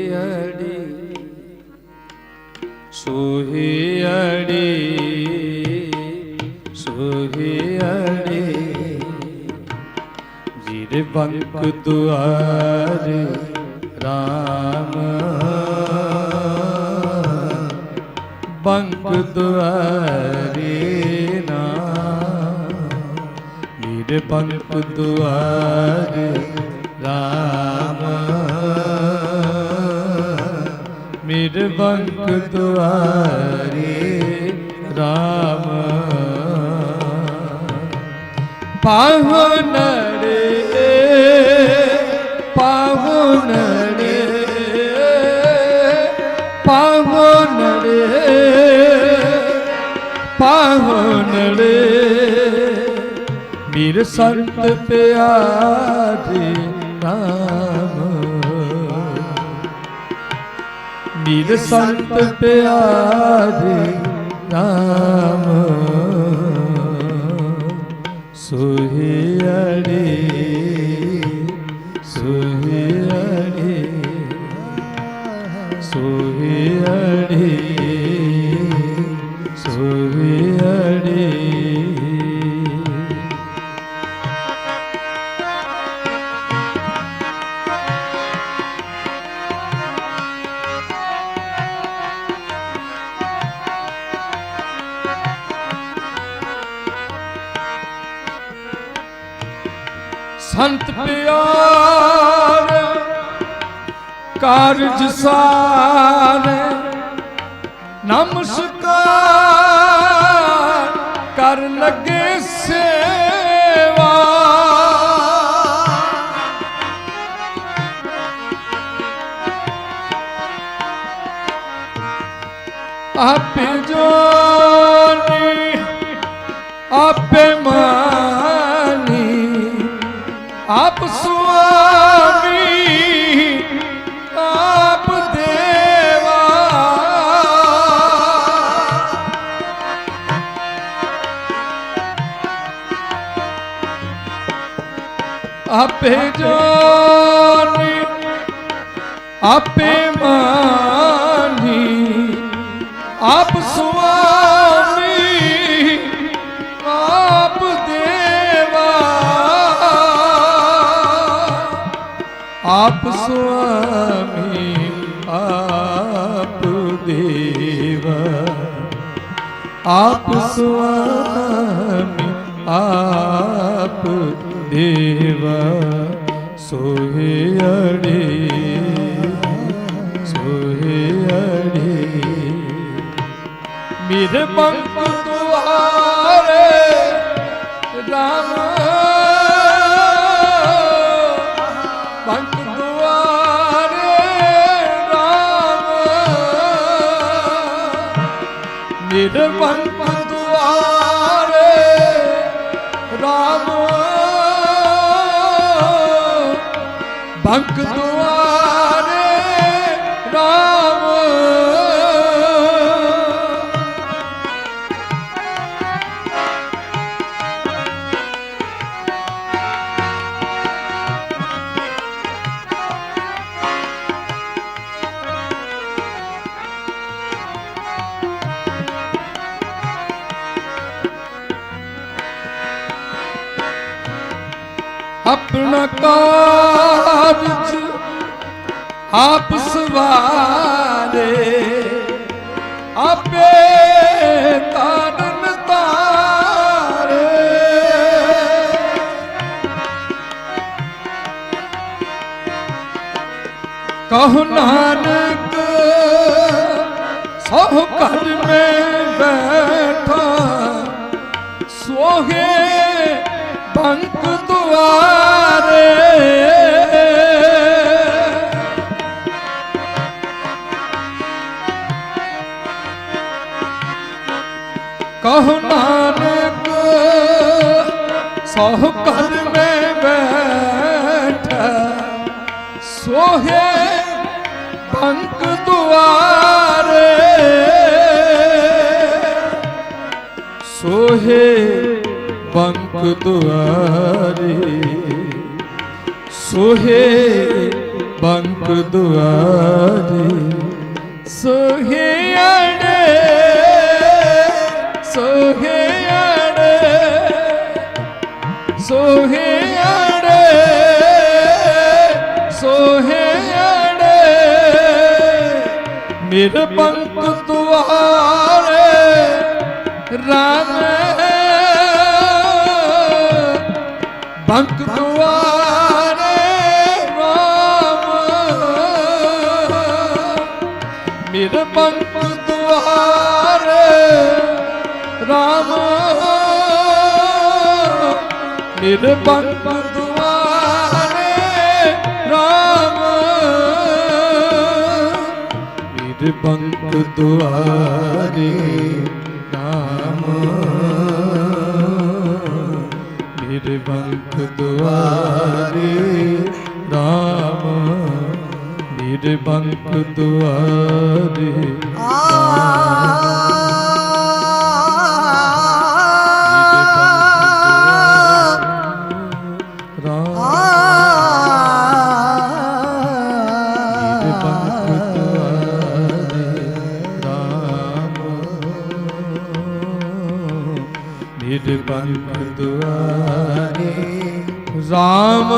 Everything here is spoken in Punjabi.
ਅੜੀ। ਸੋਹੀ ਅੜੀ। ਸੋਹੀ ਅੜੀ। ਜੀਰੇ ਬੰਕ ਦੁਆਰ RAM ਬੰਕ ਦੁਆਰੇ ਨਾ ਜੀਰੇ ਬੰਕ ਦੁਆਰ RAM ਮੇਰੇ ਬੰਕ ਦੁਆਰੇ RAM ਪਾਵਨੜੇ ਪਾਵਨੜੇ ਪਾਵਨੜੇ ਪਾਵਨੜੇ ਮੇਰੇ ਸੰਤ ਪਿਆਰੇ ਨਾਮ ਨੀਲ ਸੰਤ ਪਿਆਰੇ ਨਾਮ ਸੁਹਿਆੜੇ ਸੁਹਿਆੜੇ ਸੁਹਿਆੜੇ ਸੰਤ ਪਿਆਰ ਕਾਰਜ ਸਾਰੇ ਨਮਸਕਾਰ ਕਰ ਲਗੇ ਸੇਵਾ। ਆਪੇ ਜੋਨੀ ਆਪੇ ਆਪੇ ਜੋਨੀ ਆਪੇ ਮਾਨੀ ਆਪ ਸੁਆਮੀ, ਆਪ ਦੇਵਾ। ਆਪ ਸੁਆਮੀ, ਆਪ ਦੇਵਾ। ਆਪ ਸੁਆਮੀ, ਆਪ ਦੇਵਾ ਸੋਹੇ ਅੜੇ ਸੋਹੇ ਅੜੇ ਮੇਰੇ ਬੰਕ ਦੁਆਰੇ ਰਾਮ ਬੰਕ ਦੁਆਰੇ ਰਾਮ ਮੇਰੇ ਬੰਕ ਦੁਆਰੇ ਰਾਮ ਆਪਣਾ ਕਾਰਜ ਆਪ ਸਵਾਰੇ। ਆਪੇ ਤਾਰਨ ਤਾਰੇ। ਕਹੋ ਨਾਨਕ ਸਭ ਘਰ ਮੈਂ ਬੈਠਾ ਸੋਹੇ ਕਹੋ ਨਾਨਕ ਸਭ ਘਰ ਮੈਂ ਬੈਠਾ ਸੋਹੇ ਬੰਕ ਦੁਆਰੇ। ਸੋਹੇ ਪੰਖ ਦੁਆਰੇ ਸੋਹੇ ਬੰਕ ਦੁਆਰੇ ਸੋਹਿਆੜੇ ਸੋਹਿਆੜੇ ਸੋਹਿਆੜੇ ਸੋਹਿਆੜੇ ਮੇਰੇ ਪੰਖ ਦੁਆਰੇ ਪੰਖ ਦੁਆਰੇ ਰਾਮ। ਮੇਰੇ ਪੰਖ ਦੁਆਰੇ ਰਾਮ। ਮੇਰੇ ਪੰਖ ਦੁਆਰੇ ਰਾਮ। ਮੇਰੇ ਪੰਖ ਦੁਆਰੇ ਰਾਮ। ਮੇਰੇ ਪੰਖ ਦੁਆਰੇ ਰਾਮ ਮੇਰੇ ਪੰਖ ਦੁਆਰੇ ਰਾਮ ਨਿਜ ਪੰਖ ਦੁਆਰੇ ਜਾਮ